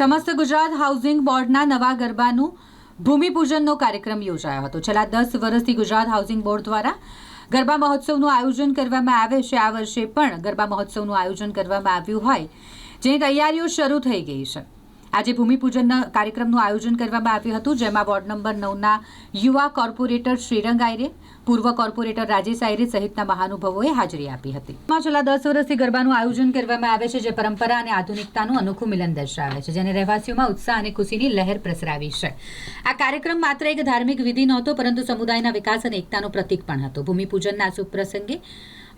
સમસ્ત ગુજરાત હાઉસિંગ બોર્ડના નવા ગરબાનું ભૂમિપૂજનનો કાર્યક્રમ યોજાયો હતો. છેલ્લા દસ વર્ષથી ગુજરાત હાઉસિંગ બોર્ડ દ્વારા ગરબા મહોત્સવનું આયોજન કરવામાં આવે છે. આ વર્ષે પણ ગરબા મહોત્સવનું આયોજન કરવામાં આવ્યું હોય. જેની તૈયારીઓ શરૂ થઈ ગઈ છે. આજે ભૂમિપૂજનના કાર્યક્રમનું આયોજન કરવામાં આવ્યું હતું, જેમાં વોર્ડ નંબર નવના યુવા કોર્પોરેટર શ્રીરંગ આયરે, પૂર્વ કોર્પોરેટર રાજેશ આયરે સહિતના મહાનુભાવોએ હાજરી આપી હતી. છેલ્લા દસ વર્ષથી ગરબાનું આયોજન કરવામાં આવે છે, જે પરંપરા અને આધુનિકતાનું અનોખું મિલન દર્શાવે છે, જેને રહેવાસીઓમાં ઉત્સાહ અને ખુશીની લહેર પ્રસરાવી છે. આ કાર્યક્રમ માત્ર એક ધાર્મિક વિધિ નહોતો, પરંતુ સમુદાયના વિકાસ અને એકતાનું પ્રતીક પણ હતો. ભૂમિપૂજનના શુભ પ્રસંગે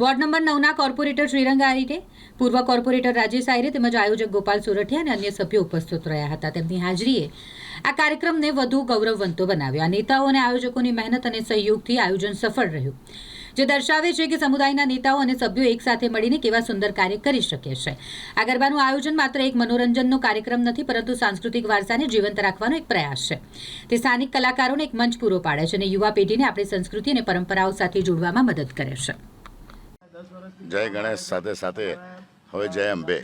વોર્ડ નંબર નવના કોર્પોરેટર શ્રીરંગ આયરે પૂર્વ કોર્પોરેટર રાજેશ આયરે તેમજ આયોજક ગોપાલ સોરઠિયા અને અન્ય સભ્યો ઉપસ્થિત રહ્યા હતા. તેમની હાજરીએ આ કાર્યક્રમને વધુ ગૌરવવંતો બનાવ્યો. આ નેતાઓ અને આયોજકોની મહેનત અને સહયોગથી આયોજન સફળ રહ્યું, જે દર્શાવે છે કે સમુદાયના નેતાઓ અને સભ્યો એકસાથે મળીને કેવા સુંદર કાર્ય કરી શકે છે. આ ગરબાનું આયોજન માત્ર એક મનોરંજનનો કાર્યક્રમ નથી, પરંતુ સાંસ્કૃતિક વારસાને જીવંત રાખવાનો એક પ્રયાસ છે. તે સ્થાનિક કલાકારોને એક મંચ પૂરો પાડે છે અને યુવા પેઢીને આપણી સંસ્કૃતિ અને પરંપરાઓ સાથે જોડવામાં મદદ કરે છે. જય ગણેશ સાથે સાથે હવે જય અંબે.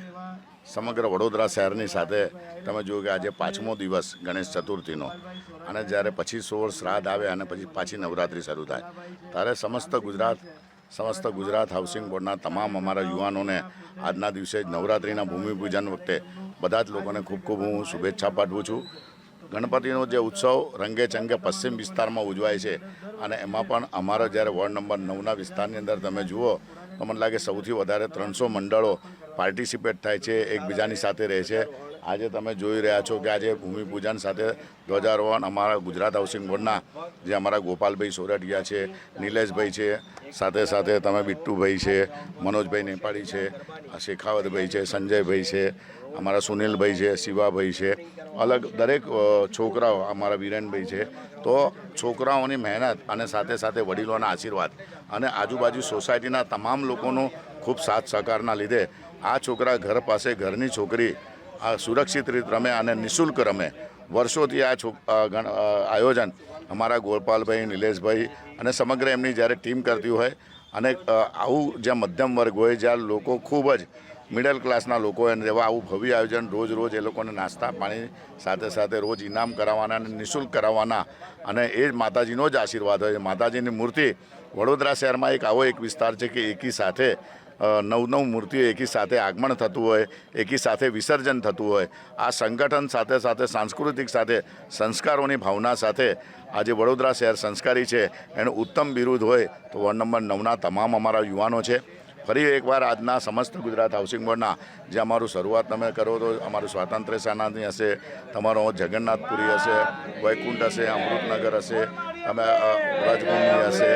સમગ્ર વડોદરા શહેરની સાથે તમે જુઓ કે આજે પાંચમો દિવસ ગણેશ ચતુર્થીનો. અને જ્યારે પછી સોળ શ્રાદ્ધ આવે અને પછી પાછી નવરાત્રિ શરૂ થાય. ત્યારે સમસ્ત ગુજરાત સમસ્ત ગુજરાત હાઉસિંગ બોર્ડના તમામ અમારા યુવાનોને આજના દિવસે જ નવરાત્રિના ભૂમિપૂજન વખતે બધા જ લોકોને ખૂબ ખૂબ હું શુભેચ્છા પાઠવું છું. ગણપતિનો જે ઉત્સવ રંગે ચંગે પશ્ચિમ વિસ્તારમાં ઉજવાય છે અને એમાં પણ અમારો જ્યારે વોર્ડ નંબર નવના વિસ્તારની અંદર તમે જુઓ, તો મને લાગે સૌથી વધારે ત્રણસો મંડળો પાર્ટિસિપેટ થાય છે, એકબીજાની સાથે રહે છે. આજે તમે જોઈ રહ્યા છો કે આજે ભૂમિપૂજન સાથે ધ્વજારોહણ અમારા ગુજરાત હાઉસિંગ બોર્ડના જે અમારા ગોપાલભાઈ સોરઠિયા છે, નિલેશભાઈ છે સાથે સાથે તમે બિટ્ટુભાઈ છે, મનોજભાઈ નેપાળી છે શેખાવતભાઈ છે, સંજયભાઈ છે, અમારા સુનિલભાઈ છે, શિવાભાઈ છે. અલગ દરેક છોકરાઓ અમારા વિરેનભાઈ છે. તો છોકરાઓની મહેનત અને સાથે સાથે વડીલોના આશીર્વાદ અને આજુબાજુ સોસાયટીના તમામ લોકોનો ખૂબ સાથ સહકારના લીધે આ છોકરા ઘર પાસે ઘરની છોકરી, આ સુરક્ષિત રીત રમે અને નિઃશુલ્ક રમે. વર્ષોથી આ આયોજન અમારા ગોપાલભાઈ, નિલેશભાઈ અને સમગ્ર એમની જ્યારે ટીમ કરતી હોય અને આવું જ્યાં મધ્યમ વર્ગ હોય જ્યાં લોકો ખૂબ જ મિડલ ક્લાસના લોકો અને એવા આવું ભવ્ય આયોજન રોજ રોજ એ લોકોને નાસ્તા પાણી સાથે સાથે રોજ ઇનામ કરાવવાના અને નિઃશુલ્ક કરાવવાના અને એ જ માતાજીનો જ આશીર્વાદ હોય. માતાજીની મૂર્તિ વડોદરા શહેરમાં એક આવો એક વિસ્તાર છે કે એકી સાથે નવ નવ મૂર્તિઓ એકી સાથે આગમન થતું હોય એકી સાથે વિસર્જન થતું હોય આ સંગઠન સાથે સાથે સાંસ્કૃતિક સાથે સંસ્કારોની ભાવના સાથે આજે વડોદરા શહેર સંસ્કારી છે એનું ઉત્તમ બિરુદ હોય તો વોર્ડ નંબર નવના તમામ અમારા યુવાનો છે. ફરી એકવાર આજના સમસ્ત ગુજરાત હાઉસિંગ બોર્ડના જે અમારું શરૂઆત તમે કરો તો અમારું સ્વાતંત્ર્ય સેનાની હશે તમારો જગન્નાથપુરી હશે વૈકુંઠ હશે અમૃતનગર હશે તમે અ, હશે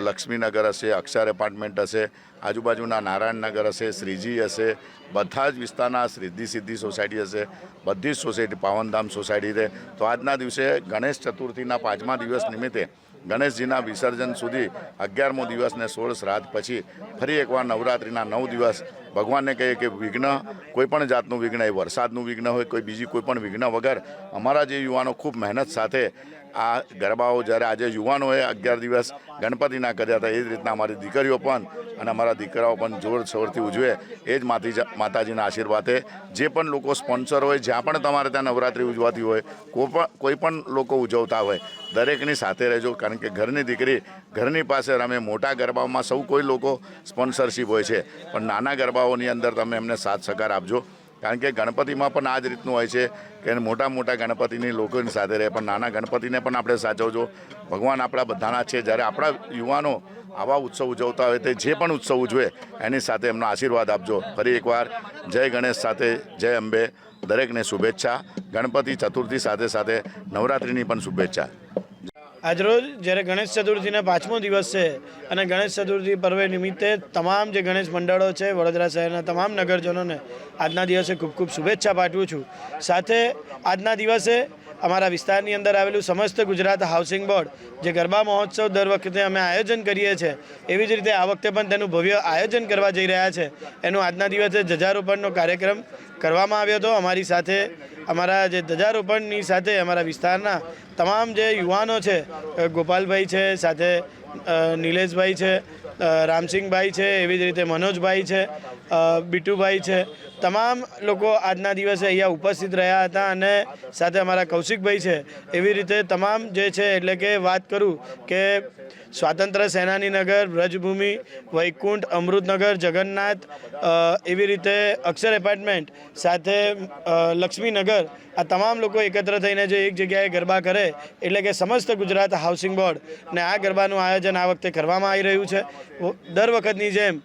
લક્ષ્મીનગર હશે અક્ષર એપાર્ટમેન્ટ હશે આજુબાજુના નારાયણનગર હશે, શ્રીજી હશે, બધા જ વિસ્તારના સિદ્ધિ સિદ્ધિ સોસાયટી હશે, બધી જ સોસાયટી, પાવનધામ સોસાયટી છે. તો આજના દિવસે ગણેશ ચતુર્થીના પાંચમા દિવસ નિમિત્તે ગણેશજીના વિસર્જન સુધી અગિયારમો દિવસ ને સોળ શ્રાદ્ધ પછી ફરી એકવાર નવરાત્રિના નવ દિવસ ભગવાનને કહીએ કે વિઘ્ન કોઈપણ જાતનું વિઘ્ન, એ વરસાદનું વિઘ્ન હોય, કોઈ બીજી કોઈપણ વિઘ્ન વગર અમારા જે યુવાનો ખૂબ મહેનત સાથે આ ગરબાઓ જ્યારે આજે યુવાનોએ અગિયાર દિવસ ગણપતિના કર્યા હતા, એ જ રીતના અમારી દીકરીઓ પણ અને અમારા દીકરાઓ પણ જોર શોરથી ઉજવે, એ જ માતી માતાજીના આશીર્વાદે. જે પણ લોકો સ્પોન્સર હોય, જ્યાં પણ તમારે ત્યાં નવરાત્રિ ઉજવાતી હોય, કોઈ પણ કોઈ લોકો ઉજવતા હોય, દરેકની સાથે રહેજો, કારણ કે ઘરની દીકરી ઘરની પાસે રમે. મોટા ગરબાઓમાં સૌ કોઈ લોકો સ્પોન્સરશીપ હોય છે. પણ નાના ગરબાઓની અંદર તમે એમને સાથ સહકાર આપજો. કારણ કે ગણપતિમાં પણ આ જ રીતનું હોય છે કે મોટા મોટા ગણપતિની લોકોની સાથે રહે, પણ નાના ગણપતિને પણ આપણે સાચવજો. ભગવાન આપણા બધાના છે. જ્યારે આપણા યુવાનો આવા ઉત્સવ ઉજવતા હોય તે જે પણ ઉત્સવ ઉજવે, એની સાથે એમનો આશીર્વાદ આપજો. ફરી એકવાર જય ગણેશ સાથે જય અંબે. દરેકને શુભેચ્છા. ગણપતિ ચતુર્થી સાથે સાથે નવરાત્રિની પણ શુભેચ્છા. આજરોજ જ્યારે ગણેશ ચતુર્થીના પાંચમો દિવસ છે અને ગણેશ ચતુર્થી પર્વ નિમિત્તે તમામ જે ગણેશ મંડળો છે, વડોદરા શહેરના તમામ નગરજનોને આજના દિવસે ખૂબ ખૂબ શુભેચ્છા પાઠવું છું. સાથે આજના દિવસે અમારા વિસ્તારની અંદર આવેલું સમસ્ત ગુજરાત હાઉસિંગ બોર્ડ જે ગરબા મહોત્સવ દર વખતે અમે આયોજન કરીએ છીએ એવી જ રીતે આ વખતે પણ તેનું ભવ્ય આયોજન કરવા જઈ રહ્યા છે. એનું આજના દિવસે ધજારોપણનો કાર્યક્રમ કરવામાં આવ્યો હતો. અમારી સાથે, અમારા જે ધજારોપણની સાથે અમારા વિસ્તારના તમામ જે યુવાનો છે ગોપાલભાઈ છે, સાથે નિલેશભાઈ છે રામસિંહભાઈ છે, એવી જ રીતે મનોજભાઈ છે બીટુભાઈ છે. તમામ લોકો આજના દિવસે અહીંયા ઉપસ્થિત રહ્યા હતા અને સાથે અમારા કૌશિકભાઈ છે. એવી રીતે તમામ જે છે, એટલે કે વાત કરું કે સ્વાતંત્ર્ય સેનાનીનગર વ્રજભૂમિ, વૈકુંઠ, અમૃતનગર, જગન્નાથ એવી રીતે અક્ષર એપાર્ટમેન્ટ સાથે લક્ષ્મીનગર, આ તમામ લોકો એકત્ર થઈને જે એક જગ્યાએ ગરબા કરે, એટલે કે સમસ્ત ગુજરાત હાઉસિંગ બોર્ડ ને આ ગરબાનું આયોજન આ વખતે કરવામાં આવી રહ્યું છે. દર વખતની જેમ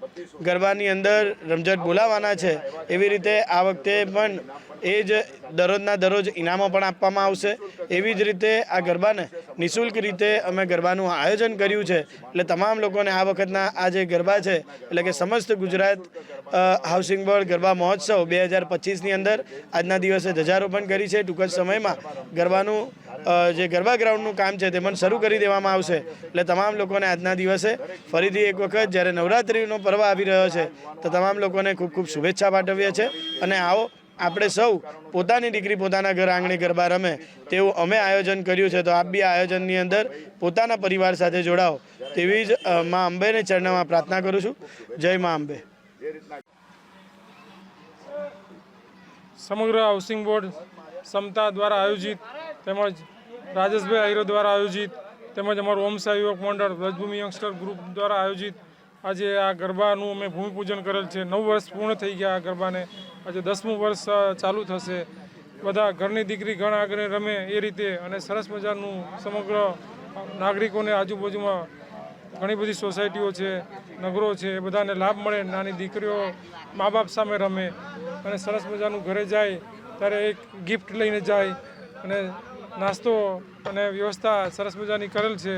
ગરબાની અંદર રમઝટ બોલાવવાના છે. એવી રીતે આ વખતે પણ એ જ દરરોજના દરરોજ ઇનામો પણ આપવામાં આવશે. એવી જ રીતે આ ગરબાને નિઃશુલ્ક રીતે અમે ગરબાનું આયોજન કર્યું છે. એટલે તમામ લોકોને આ વખતના આ જે ગરબા છે, એટલે કે સમસ્ત ગુજરાત હાઉસિંગ બોર્ડ ગરબા મહોત્સવ બે હજાર પચીસની અંદર આજના દિવસે ધજારોપણ કરી છે. ટૂંક જ સમયમાં ગરબાનું જે ગરબા ગ્રાઉન્ડનું કામ છે તે પણ શરૂ કરી દેવામાં આવશે. એટલે તમામ લોકોને આજના દિવસે ફરીથી એક વખત જ્યારે નવરાત્રિનો પર્વ આવી રહ્યો છે, તો તમામ લોકોને ખૂબ ખૂબ શુભેચ્છા પાઠવીએ છીએ. અને આવો આપણે સૌ પોતાની દીકરી પોતાના ઘર આંગણે ગરબા રમે તેવું અમે આયોજન કર્યું છે. તો આપ બી આયોજનની અંદર પોતાના પરિવાર સાથે જોડાઓ તેવી જ મા અંબેને ચરણમાં પ્રાર્થના કરું છું. જય મા અંબે સમગ્ર હાઉસિંગ બોર્ડ સમતા દ્વારા આયોજિત તેમજ રાજેશભાઈ આહિરો દ્વારા આયોજિત તેમજ અમારું ઓમ સહયોગ મંડળ વ્રજભૂમિ યંગસ્ટર ગ્રુપ દ્વારા આયોજિત આજે આ ગરબાનું અમે ભૂમિપૂજન કરેલ છે. નવ વર્ષ પૂર્ણ થઈ ગયા આ ગરબાને. આજે દસમું વર્ષ ચાલુ થશે. બધા ઘરની દીકરી ઘણા આગળ રમે એ રીતે અને સરસ મજાનું સમગ્ર નાગરિકોને આજુબાજુમાં ઘણી બધી સોસાયટીઓ છે, નગરો છે, એ બધાને લાભ મળે. નાની દીકરીઓ મા બાપ સામે રમે અને સરસ મજાનું ઘરે જાય, ત્યારે એક ગિફ્ટ લઈને જાય અને નાસ્તો અને વ્યવસ્થા સરસ મજાની કરેલ છે.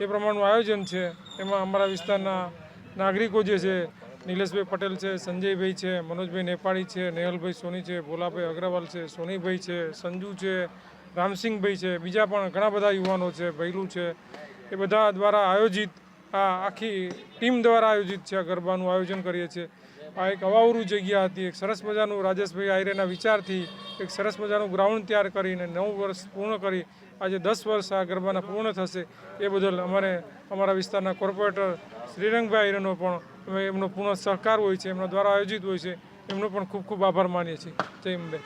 એ પ્રમાણનું આયોજન છે. એમાં અમારા વિસ્તારના નાગરિકો જે છે, નિલેશભાઈ પટેલ છે, સંજયભાઈ છે, મનોજભાઈ નેપાળી છે, નેહલભાઈ સોની છે, ભોલાભાઈ અગ્રવાલ છે, સોનીભાઈ છે, સંજુ છે, રામસિંહભાઈ છે, બીજા પણ ઘણા બધા યુવાનો છે ભૈલું છે, એ બધા દ્વારા આયોજિત આ આખી ટીમ દ્વારા આયોજિત છે આ ગરબાનું આયોજન કરીએ છીએ. આ એક અવાવરું જગ્યા હતી, એક સરસ મજાનું રાજેશભાઈ આયરેના વિચારથી એક સરસ મજાનું ગ્રાઉન્ડ તૈયાર કરીને નવ વર્ષ પૂર્ણ કરી, આજે દસ વર્ષ આ ગરબાના પૂર્ણ થશે, એ બદલ અમારે, અમારા વિસ્તારના કોર્પોરેટર શ્રીરંગભાઈ આયરેનો પણ, એમનો પૂર્ણ સહકાર હોય છે, એમના દ્વારા આયોજિત હોય છે. એમનો પણ ખૂબ ખૂબ આભાર માનીએ છીએ. જય અંબે